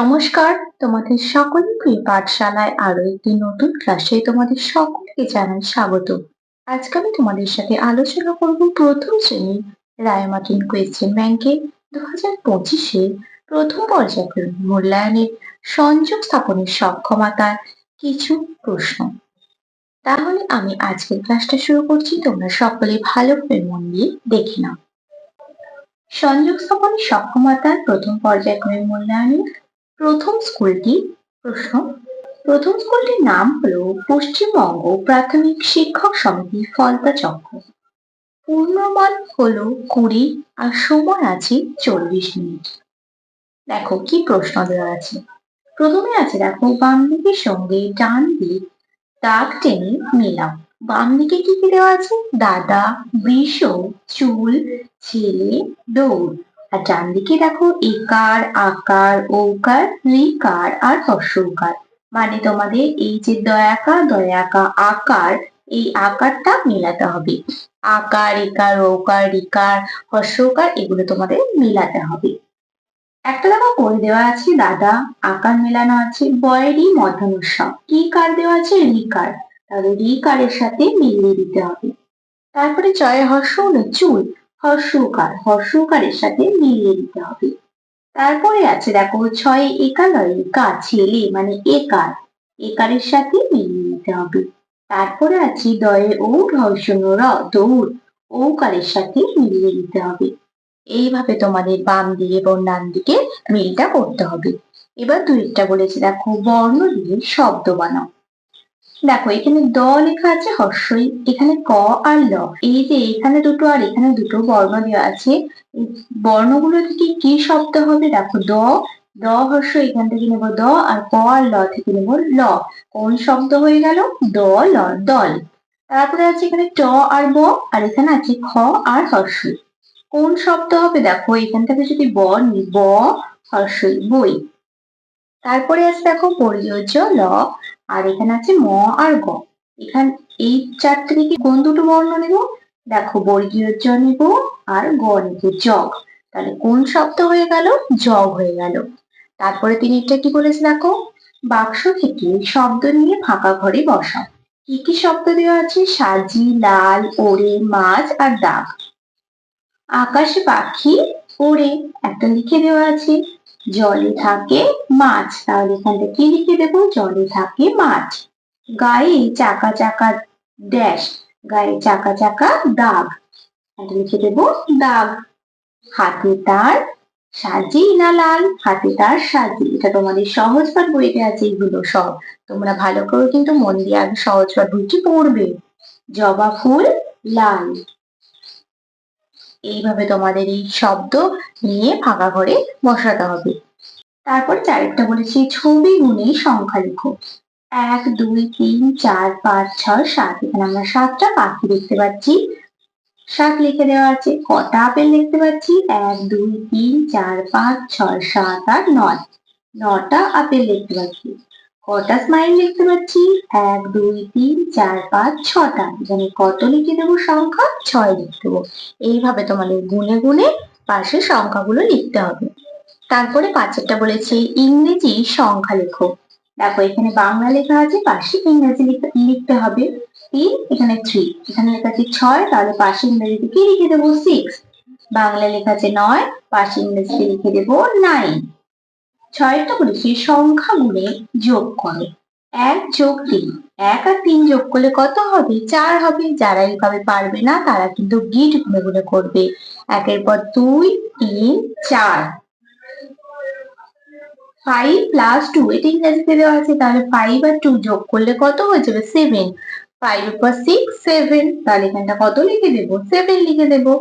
নমস্কার, তোমাদের সকল প্রিয় পাঠশালায় আরও একটি নতুন ক্লাসে তোমাদের সকলকে জানাই স্বাগত। আজকে আমি তোমাদের সাথে আলোচনা করব প্রথম শ্রেণির রায়মার্টিন কোয়েশ্চেন ব্যাংকে দু হাজার পঁচিশে প্রথম পর্যায়ক্রম মূল্যায়নের সংযোগ স্থাপনের সক্ষমতার কিছু প্রশ্ন। তাহলে আমি আজকের ক্লাসটা শুরু করছি, তোমরা সকলে ভালোভাবে মন দিয়ে দেখে নাও। সংযোগ স্থাপনের সক্ষমতার প্রথম পর্যায়ক্রমে মূল্যায়নের প্রথম স্কুলটি প্রশ্ন। প্রথম স্কুলটির নাম হলো পশ্চিমবঙ্গ প্রাথমিক শিক্ষক সমিতি ফলতা চক্র। পূর্ণমান হল কুড়ি আর সময় আছে চল্লিশ মিনিট। দেখো কি প্রশ্ন দেওয়া আছে। প্রথমে আছে দেখো বাম দিকের সঙ্গে ডান দিক দাগ টেনে মিলাও বাম দিকে কি কি দেওয়া আছে? দাদা বৃষ চুল, ছেলে, দৌড়। আর ডান দিকে দেখো একার আকার, ঔকার রিকার আর হর্ষৌকার। মানে তোমাদের এই যে দয়াকা দয়াকা আকার, এই আকারটা মেলাতে হবে। আকার একার ঔকার, রিকার, হর্ষৌকার এগুলো তোমাদের মেলাতে হবে। একটা দেখো করে দেওয়া আছে, দাদা, আকার মেলানো আছে বয়েরই মধ্যাহ্নস্ব কি কার দেওয়া আছে? রিকার। তাহলে রিকারের সাথে মিলিয়ে দিতে হবে। তারপরে জয় হর্ষ হলো চুল। হর্ষকার হর্ষকারের সাথে মিলিয়ে দিতে হবে। তারপরে আছে দেখো ছয় একালয় কা ছেলে মানে একার। একারের সাথে মিলিয়ে নিতে হবে। তারপরে আছে দয়ে ও হর্ষণ র, দৌড় ঔকারের সাথে মিলিয়ে দিতে হবে। এইভাবে তোমাদের বাম দিকে এবং ডান দিকে মিলটা করতে হবে। এবার দুইটা বলেছে দেখো বর্ণ দিয়ে শব্দ বানাও। দেখো, এখানে দ লেখা আছে হর্ষই, এখানে ক আর ল। এই যে এখানে দুটো আর এখানে দুটো বর্ণ দেওয়া আছে বর্ণগুলো থেকে কি শব্দ হবে? দেখো, দ দ হর্ষ এখান থেকে নেব দ, আর ক আর ল থেকে নেব ল। কোন শব্দ হয়ে গেল? দ, ল, দল। তারপরে আছে এখানে ট আর ব, আর এখানে আছে খ আর হর্ষই। কোন শব্দ হবে? দেখো, এখান থেকে যদি ব নি, ব, হর্ষই, বই। তারপরে আছে দেখো পরিযোজ্য ল, আর এখানে আছে ম আর গ। এখানে, এই চারটে থেকে কোন দুটো বর্ণ নেব? দেখো বর্গীয় নেব আর গ নেব জগ তাহলে কোন শব্দ হয়ে গেল? জগ হয়ে গেল। তারপরে তিনি এটা কি বলেছে দেখো? বাক্স থেকে শব্দ নিয়ে ফাঁকা ঘরে বসাও কি কি শব্দ দেওয়া আছে? সাজি, লাল, ওড়ে মাছ আর দাগ। আকাশে পাখি, ওড়ে, একটা লিখে দেওয়া আছে। জলে থাকে মাছ। তাহলে এখান থেকে লিখে দেবো? জলে থাকে মাছ। গায়ে চাকা চাকা ড্যাশ গায়ে চাকা চাকা দাগ। লিখে দেবো দাগ। হাতে তার সাজি না লাল? হাতে তার সাজি। এটা তোমাদের সহজ পাঠ বইতে আছে, এগুলো সব। তোমরা ভালো করে কিন্তু মন দিয়ে আগে সহজ পাঠ বইটি পড়বে। জবা ফুল লাল। এইভাবে তোমাদের এই শব্দ নিয়ে ফাঁকা ঘরে বসাতে হবে। তারপর চারেরটা বলেছি, ছবি গুণে সংখ্যা লিখো। এক, দুই, তিন, চার, পাঁচ, ছয়, সাত। এখানে আমরা সাতটা পাখি দেখতে পাচ্ছি। সাত লিখে দেওয়া আছে, কটা আপেল দেখতে পাচ্ছি? এক, দুই, তিন, চার, পাঁচ, ছয়, সাত, আট, নয়। নটা আপেল দেখতে পাচ্ছি। কটা স্মাইল লিখতে পাচ্ছি এক, দুই, তিন, চার, পাঁচ, ছটা। এখানে কত লিখে দেবো সংখ্যা? ছয় লিখে দেবো। এইভাবে তোমাদের গুনে গুনে পাশে সংখ্যাগুলো লিখতে হবে। তারপরে পাঁচেরটা বলেছে, ইংরেজি সংখ্যা লেখো। দেখো, এখানে বাংলা লেখা আছে, পাশে ইংরেজি লিখতে হবে। তিন, এখানে থ্রি এখানে লেখা আছে ছয়, তাহলে পাশে ইংরেজিতে কি লিখে দেবো? সিক্স বাংলা লেখা আছে নয়, পাশে ইংরেজিতে লিখে দেবো নাইন ছয়টা বলেছি সংখ্যা গুণে যোগ করো। এক যোগ তিন। এক আর তিন যোগ করলে কত হবে? চার হবে। যারা এইভাবে পারবে না, তারা কিন্তু গিট গুনে গুনে করবে। একের পর দুই, তিন, চার। ফাইভ প্লাস টু এটা ইংরেজিতে দেওয়া আছে। তাহলে ফাইভ আর টু যোগ করলে কত হয়ে যাবে? সেভেন ফাইভ পর সিক্স সেভেন তাহলে এখানটা কত লিখে দেবো? সেভেন লিখে দেবো।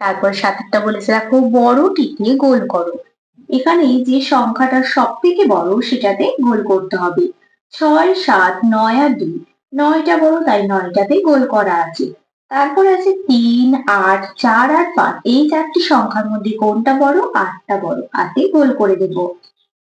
তারপর সাতেরটা বলেছে, দেখো, বড়টিকে গোল করো। এখানে যে সংখ্যাটা সব থেকে বড় সেটাতে গোল করতে হবে। ছয়, সাত, নয় আর দুই। নয়টা বড়, তাই নয়টাতে গোল করা আছে। তারপর আছে তিন, আট, চার আর পাঁচ। এই চারটি সংখ্যার মধ্যে কোনটা বড়, আটটা বড়? আটে গোল করে দেব।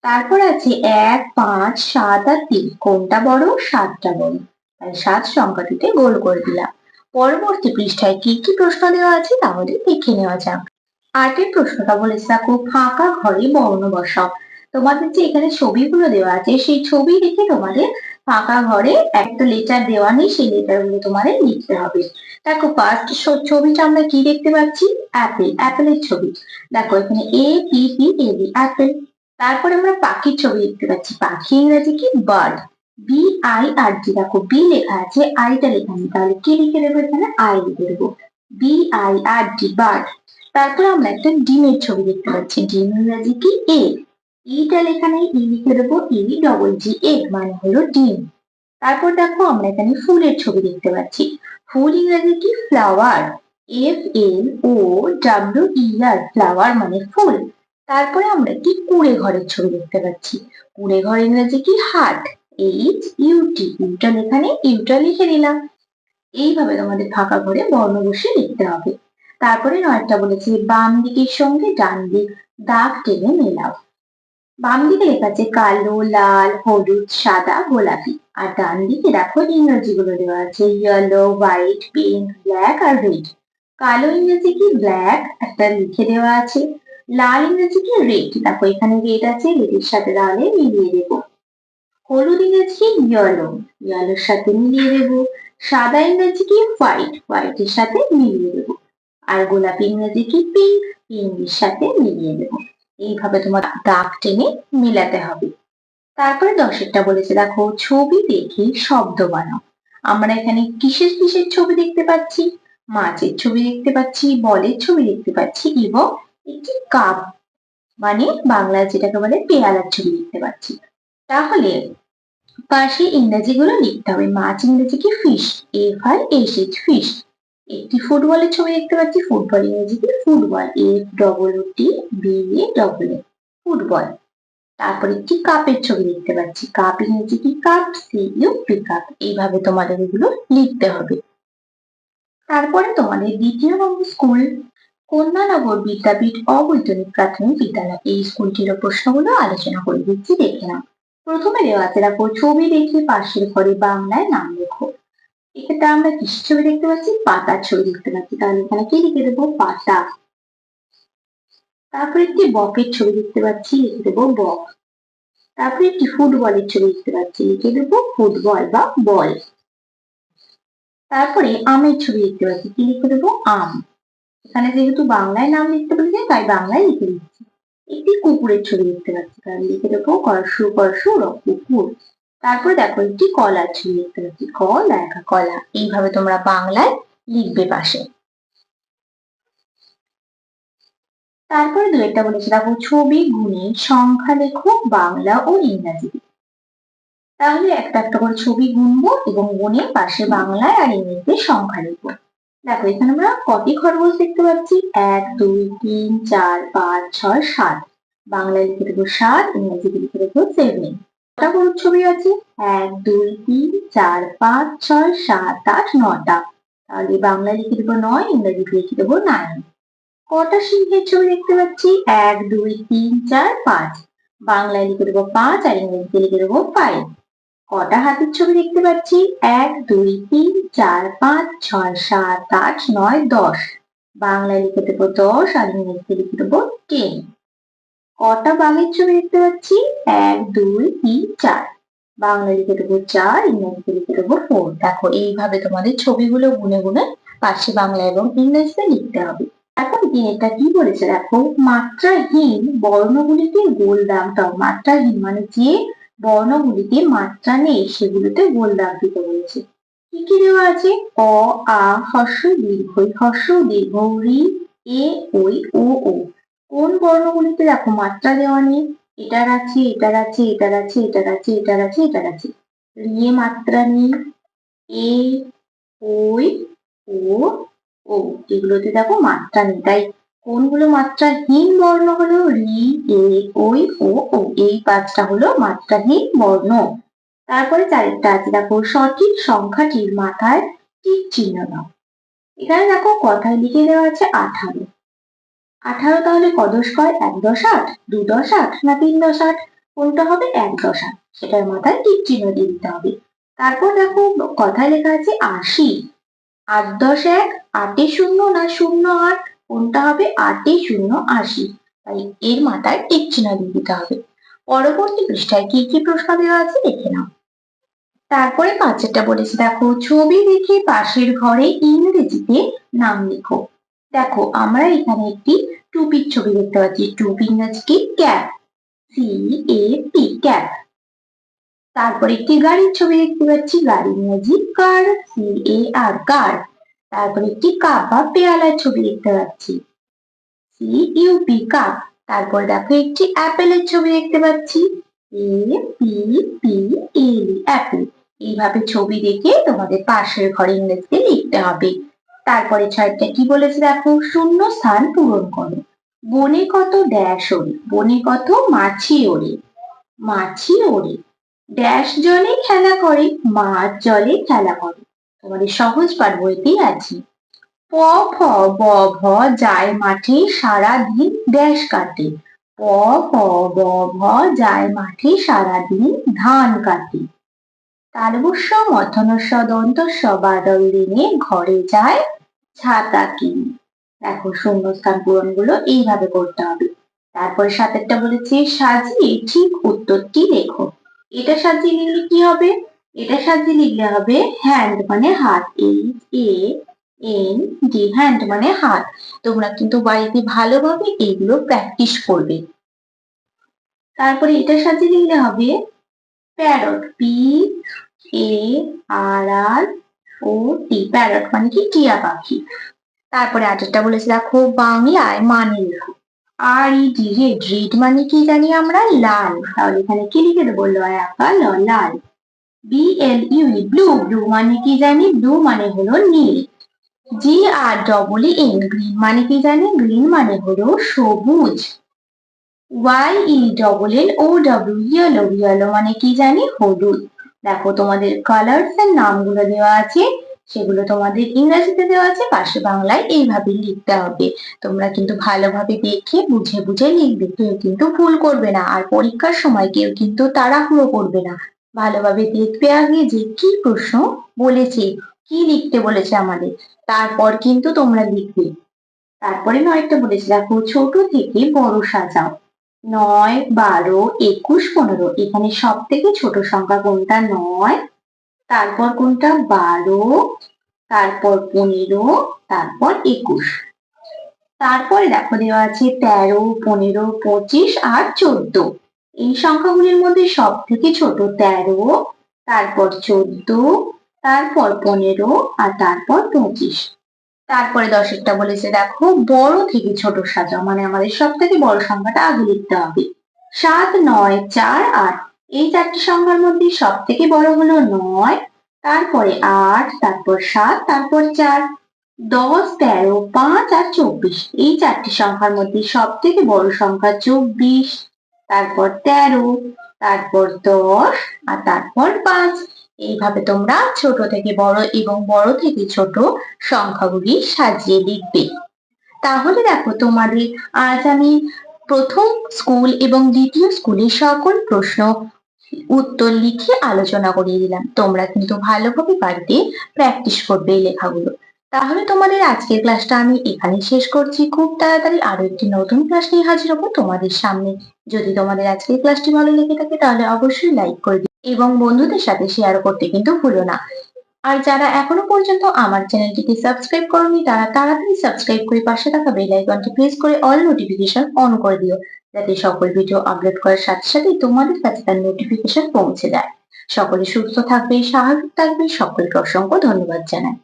তারপর আছে এক, পাঁচ, সাত আর তিন। কোনটা বড়, সাতটা বড়? তাই সাত সংখ্যাটিতে গোল করে দিলাম। পরবর্তী পৃষ্ঠায় কি কি প্রশ্ন দেওয়া আছে, তাহলে দেখে নেওয়া যাক। আটের প্রশ্নটা বলেছে, দেখো, ফাঁকা ঘরে বর্ণ বসাও। তোমাদের যে এখানে ছবিগুলো দেওয়া আছে, সেই ছবি দেখে তোমাদের ফাঁকা ঘরে একটা লেটার দেওয়া নেই, সেই লেটারগুলো তোমাদের লিখতে হবে। দেখো ফার্স্ট ছবিটা আমরা কি দেখতে পাচ্ছি? অ্যাপেল অ্যাপেলের ছবি। দেখো, এখানে A P P A B apple তারপরে আমরা পাখির ছবি দেখতে পাচ্ছি। পাখি ইংরেজি কি? Bird B I R G দেখো বি লেখা আছে আইটা লেখা নেই। তাহলে কি লিখে দেবো এখানে? আই লিখে দেবো। B I R D bird তারপরে আমরা একটা ডিমের ছবি দেখতে পাচ্ছি। ডিম ইংরাজি কি? এ ইটা লেখা নেই ই লিখে দেবো। ই ডবল জি এ মানে হলো ডিম। তারপর দেখো আমরা এখানে ফুলের ছবি দেখতে পাচ্ছি। ফুল ইংরাজি কি? Flower F L O W E R flower মানে ফুল। তারপরে আমরা কি কুড়ে ঘরের ছবি দেখতে পাচ্ছি। কুড়ে ঘর ইংরেজি কি? হাট এইচ ইউটি ইউটা লেখা নেই ইউটা লিখে নিলাম। এইভাবে তোমাদের ফাঁকা ঘরে বর্ণ বসে লিখতে হবে। তারপরে নয়টা বলেছে বাম দিকের সঙ্গে ডান দিক দাগ টেনে মেলাও। বাম দিকে লেখা আছে, কালো, লাল, হলুদ, সাদা, গোলাপি। আর ডান দিকে দেখো ইংরেজি গুলো দেওয়া আছে ইয়েলো হোয়াইট পিঙ্ক ব্ল্যাক আর রেড কালো ইংরেজি কি ব্ল্যাক একটা লিখে দেওয়া আছে। লাল ইংরেজি কি রেড দেখো এখানে রেড আছে রেডের সাথে তাহলে মিলিয়ে দেব। হলুদ ইংরেজি কি ইয়েলো ইয়েলোর সাথে মিলিয়ে দেব। সাদা ইংরেজি কি হোয়াইট হোয়াইটের সাথে মিলিয়ে দেব। আর গোলাপি ইংরেজি কি পিঙ্ক পিঙ্কের সাথে মিলিয়ে দেব এইভাবে তোমার দাগ টেনে মেলাতে হবে। তারপরে দশেরটা বলেছে, দেখো, ছবি দেখে শব্দ বানাও। আমরা এখানে কিসের কিসের ছবি দেখতে পাচ্ছি? মাছের ছবি দেখতে পাচ্ছি, বলের ছবি দেখতে পাচ্ছি এবং একটি কাপ মানে বাংলায় যেটাকে বলে পেয়ালার ছবি দেখতে পাচ্ছি। তাহলে পাশে ইংরেজি গুলো লিখতে হবে, মাছ ইংরেজি কি fish F I S H fish একটি ফুটবলের ছবি দেখতে পাচ্ছি ফুটবল ইংরেজি কি football F double T B A double A football তারপর একটি কাপের ছবি দেখতে পাচ্ছি কাপ ইংরেজি cup C U P cup এইভাবে তোমাদের এগুলো লিখতে হবে। তারপরে তোমাদের দ্বিতীয় নম্বর স্কুল, কন্যানগর বিদ্যাপীঠ অবৈতনিক প্রাথমিক বিদ্যালয়। এই স্কুলটির প্রশ্নগুলো আলোচনা করে দিচ্ছি, দেখে নাও। প্রথমে দেওয়া আছে, দেখো, ছবি দেখে পাশের ঘরে বাংলায় নাম লেখো। এক্ষেত্রে আমরা কিসের ছবি দেখতে পাচ্ছি পাতার ছবি দেখতে পাচ্ছি। তাহলে এখানে কি লিখে দেবো? পাতা। তারপরে একটি বকের ছবি দেখতে পাচ্ছি, লিখে দেবো বক। তারপরে একটি ফুটবলের ছবি দেখতে পাচ্ছি, লিখে দেবো ফুটবল বা বল। তারপরে আমের ছবি দেখতে পাচ্ছি, কি লিখে দেবো? আম। এখানে যেহেতু বাংলায় নাম লিখতে বলেছে, তাই বাংলায় লিখে দিচ্ছি। একটি কুকুরের ছবি দেখতে পাচ্ছি তাহলে লিখে দেবো করসু করসু কুকুর। তারপরে দেখো একটি কলা ছবি দেখতে পাচ্ছি। ক দেখা কলা। এইভাবে তোমরা বাংলায় লিখবে পাশে। তারপরে দু একটা বলেছে। দেখো, ছবি, গুণে, সংখ্যা লেখো, বাংলা ও ইংরাজি। তাহলে একটা একটা করে ছবি গুনবো এবং গুনে পাশে বাংলায় আর ইংরেজিতে সংখ্যা লিখব। দেখো, এখানে আমরা কটি খরগোশ দেখতে পাচ্ছি। এক, দুই, তিন, চার, পাঁচ, ছয়, সাত। বাংলায় লিখে দেবো সাত, ইংরেজিতে লিখে দেবো সেভেন কটা ছবি আছে। এক, দুই, তিন, চার, পাঁচ, ছয়, সাত, আট নটা তাহলে বাংলায় লিখে দেবো নয় ইংরেজিতে লিখে দেবো নাইন কটা সিংহের ছবি দেখতে পাচ্ছি? এক, দুই, তিন, চার, পাঁচ। বাংলায় লিখে দেবো পাঁচ আর ইংরেজিতে লিখে দেবো ফাইভ কটা হাতির ছবি দেখতে পাচ্ছি? এক, দুই, তিন, চার, পাঁচ, ছয়, সাত, আট, নয়, দশ। বাংলায় লিখে দেবো দশ আর ইংরেজিতে লিখে দেবো টেন কটা বাঘের ছবি দেখতে পাচ্ছি? এক, দুই, তিন, চার। বাংলা লিখে দেবো চার, ইংরেজিতে লিখে দেবো ফোর দেখো, এইভাবে তোমাদের ছবিগুলো গুনে গুনে পাশে বাংলা এবং ইংরেজিতে লিখতে হবে। এখন এটা কি বলেছে? দেখো, মাত্রাহীন বর্ণগুলিতে গোল দাগ দাও। মাত্রাহীন মানে যে বর্ণগুলিতে মাত্রা নেই, সেগুলোতে গোল দাগ দিতে বলেছে। কি কি দেওয়া আছে? অ, আ হর্ষ দীর্ঘ হর্ষ দীর্ঘ, রি, এ, ওই, ও ও। কোন বর্ণগুলিতে দেখো মাত্রা দেওয়া নেই? এটার আছে এটার আছে এটার আছে এটার আছে এটার আছে এটার আছে রিয়ে মাত্রা নেই। এ ওই ও ও, এগুলোতে দেখো মাত্রা নেই। তাই কোনগুলো মাত্রাহীন বর্ণ হলো? রি, এ, ওই, ও ও, এই পাঁচটা হলো মাত্রাহীন বর্ণ। তারপরে চারেরটা আছে। দেখো সঠিক সংখ্যাটির মাথায় টিক চিহ্ন দাও। এখানে দেখো কথায় লিখে দেওয়া আছে আঠারো। আঠারো তাহলে কদশ কয়? এক দশ আট। দু দশ আট না তিন দশ আট? কোনটা হবে? এক দশ আট। সেটার মাথায় টিক চিহ্ন দিয়ে দিতে হবে। তারপর দেখো কথায় লেখা আছে আশি। আট দশ এক, আটে শূন্য না শূন্য আট? কোনটা হবে? আটে শূন্য আশি। তাই এর মাথায় টিক চিহ্ন দিয়ে দিতে হবে। পরবর্তী পৃষ্ঠায় কি কি প্রশ্ন দেওয়া আছে দেখে নাও। তারপরে পাঁচেরটা বলেছে। দেখো, ছবি দেখে পাশের ঘরে ইংরেজিতে নাম লিখো। দেখো, আমরা এখানে একটি টুপির ছবি দেখতে পাচ্ছি, টুপি ইংরেজি কি cap C A P cap. তারপর একটি গাড়ির ছবি দেখতে পাচ্ছি, গাড়ি ইংরেজি কার সি এ আর কার। তারপর একটি কাপ বা পেয়ালার ছবি দেখতে পাচ্ছি সি ইউ পি কাপ। তারপর দেখো একটি অ্যাপেলের ছবি দেখতে পাচ্ছি A P P L apple এইভাবে ছবি দেখে তোমাদের পাশের ঘরে ইংরেজিতে লিখতে হবে। তারপরে ছয়টা কি বলেছে দেখো? শূন্য স্থান পূরণ করো। বনে কত ড্যাশ ওড়ে বনে কত মাছি ওড়ে মাছি ওড়ে ড্যাশ জলে খেলা করে, মাছ জলে খেলা করে। তোমাদের সহজ পাঠ বইতেই আছে। প, ফ, ব, ভ যায় মাঠে সারা দিন ড্যাশ কাটে। প ফ ব, ভ যায় মাঠে সারা দিন ধান কাটে। তালবস্য মথনস্য, দন্তস্য, বাদল দিনে ঘরে যায় ছাতা কিনে। দেখো শূন্যস্থান পূরণগুলো এইভাবে করতে হবে। তারপরে সাতেরটা বলেছে, সাজিয়ে ঠিক উত্তরটি লেখো এটা সাজিয়ে লিখলে কি হবে? এটা সাজিয়ে লিখলে হবে হ্যান্ড মানে হাত। H A N D hand মানে হাত। তোমরা কিন্তু বাড়িতে ভালোভাবে এইগুলো প্র্যাকটিস করবে। তারপরে এটা সাজিয়ে লিখলে হবে parrot P A R R O T parrot মানে কি টিয়া পাখি? তারপরে আরেকটা বলেছে, দেখো, বাংলায় মানে R E D red red মানে কি জানি আমরা? লাল। তাহলে এখানে কি লিখে দেবো? লয় ল লাল B L U blue blue মানে কি জানি? ব্লু মানে হলো নীল। G R double N green মানে কি জানি? গ্রিন মানে হলো সবুজ। Y E double L O W yellow yellow মানে কি জানি? হলুদ। দেখো তোমাদের কালার্স এর নামগুলো দেওয়া আছে, সেগুলো তোমাদের ইংরেজিতে দেওয়া আছে, পাশে বাংলায় এইভাবে লিখতে হবে। তোমরা কিন্তু ভালোভাবে দেখে, বুঝে বুঝে লিখবে। কেউ কিন্তু ভুল করবে না, আর পরীক্ষার সময় কেউ কিন্তু তাড়াহুড়ো করবে না। ভালোভাবে দেখবে আগে যে কি প্রশ্ন বলেছে, কি লিখতে বলেছে আমাদের। তারপর কিন্তু তোমরা লিখবে। তারপরে নয়টা বলেছে, দেখো ছোট থেকে বড় সাজাও। নয়, বারো, একুশ, পনেরো। এখানে সব থেকে ছোট সংখ্যা কোনটা? নয়। তারপর কোনটা? বারো। তারপর পনেরো। তারপর একুশ। তারপরে দেখো, দেওয়া আছে তেরো, পনেরো, পঁচিশ আর চোদ্দ। এই সংখ্যাগুলির মধ্যে সব থেকে ছোট তেরো, তারপর চোদ্দ, তারপর পনেরো আর তারপর পঁচিশ। তারপরে দশেরটা বলেছে, দেখো, বড় থেকে ছোট সাজাও। মানে আমাদের সব থেকে বড় সংখ্যাটা আগে লিখতে হবে। সাত, নয়, চার, আট। এই চারটি সংখ্যার মধ্যে সব থেকে বড় হলো নয়, তারপরে আট, তারপর সাত, তারপর চার, দশ, তেরো, পাঁচ আর চব্বিশ। এই চারটি সংখ্যার মধ্যে সব থেকে বড় সংখ্যা চব্বিশ, তারপর তেরো, তারপর দশ আর তারপর পাঁচ। এইভাবে তোমরা ছোট থেকে বড় এবং বড় থেকে ছোট সংখ্যাগুলি সাজিয়ে লিখবে। তাহলে দেখো, তোমাদের আজ আমি প্রথম স্কুল এবং দ্বিতীয় স্কুলের সকল প্রশ্ন উত্তর লিখে আলোচনা করিয়ে দিলাম। তোমরা কিন্তু ভালোভাবে বাড়িতে প্র্যাকটিস করবে এই লেখাগুলো। তাহলে তোমাদের আজকের ক্লাসটা আমি এখানে শেষ করছি। খুব তাড়াতাড়ি আরও একটি নতুন ক্লাস নিয়ে হাজির হব তোমাদের সামনে। যদি তোমাদের আজকের ক্লাসটি ভালো লেগে থাকে তাহলে অবশ্যই লাইক করে এবং বন্ধুদের সাথে শেয়ার করতে কিন্তু ভুলো না। আর যারা এখনও পর্যন্ত আমার চ্যানেলটিকে সাবস্ক্রাইব করনি, তারা তাড়াতাড়ি সাবস্ক্রাইব করে পাশে থাকা বেল আইকনটি প্রেস করে অল নোটিফিকেশন অন করে দিও, যাতে সকল ভিডিও আপলোড করার সাথে সাথে তোমাদের কাছে তার নোটিফিকেশন পৌঁছে দেয় সকলে সুস্থ থাকবে স্বাভাবিক থাকবে সকলকে অসংখ্য ধন্যবাদ জানাই।